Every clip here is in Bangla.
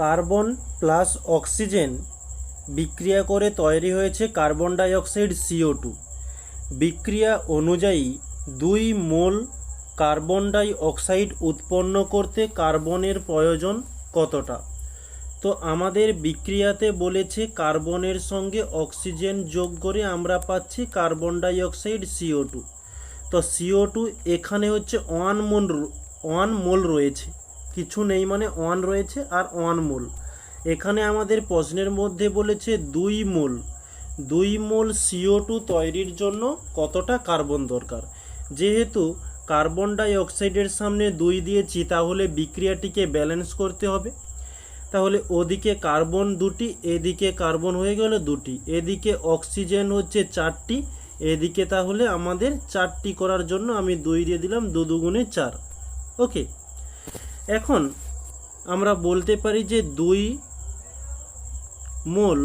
কার্বন প্লাস অক্সিজেন বিক্রিয়া করে তৈরি হয়েছে carbon dioxide CO two বিক্রিয়া অনুযায়ী দুই মোল কার্বন ডাই অক্সাইড উৎপন্ন করতে কার্বনের প্রয়োজন কতটা? তো আমাদের বিক্রিয়াতে বলেছে কার্বনের সঙ্গে অক্সিজেন যোগ করে আমরা পাচ্ছি carbon dioxide CO two তো সিও টু এখানে হচ্ছে ওয়ান মোল ওয়ান মোল রয়েছে। কিছু নেই মানে ওয়ান রয়েছে আর ওয়ান মোল। এখানে আমাদের প্রশ্নের মধ্যে বলেছে দুই মোল। দুই মোল সিও টু তৈরির জন্য কতটা কার্বন দরকার? যেহেতু কার্বন ডাই অক্সাইডের সামনে দুই দিয়েছি তাহলে বিক্রিয়াটিকে ব্যালেন্স করতে হবে। তাহলে ওদিকে কার্বন দুটি, এদিকে কার্বন হয়ে গেল দুটি, এদিকে অক্সিজেন হচ্ছে চারটি, এদিকে তাহলে আমাদের চারটি করার জন্য আমি দুই দিয়ে দিলাম দু দুগুণে চার। ওকে এখন আমরা বলতে পারি যে দুই মোল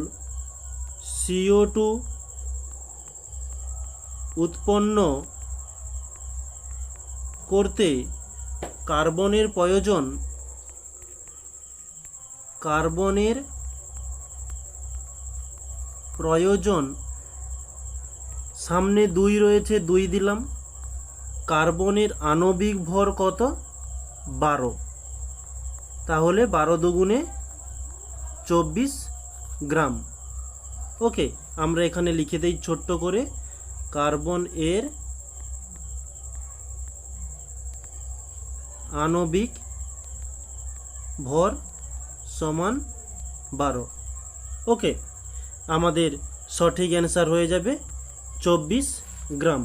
সিও টু উৎপন্ন করতে কার্বনের প্রয়োজন কার্বনের প্রয়োজন। সামনে দুই রয়েছে, দুই দিলাম। কার্বনের আণবিক ভর কত? বারো। তাহলে বারো দুগুণে চব্বিশ গ্রাম। ওকে, আমরা এখানে লিখে দিই ছোট্ট করে কার্বন এর আণবিক ভর সমান বারো। ওকে, আমাদের সঠিক অ্যান্সার হয়ে যাবে চব্বিশ গ্রাম।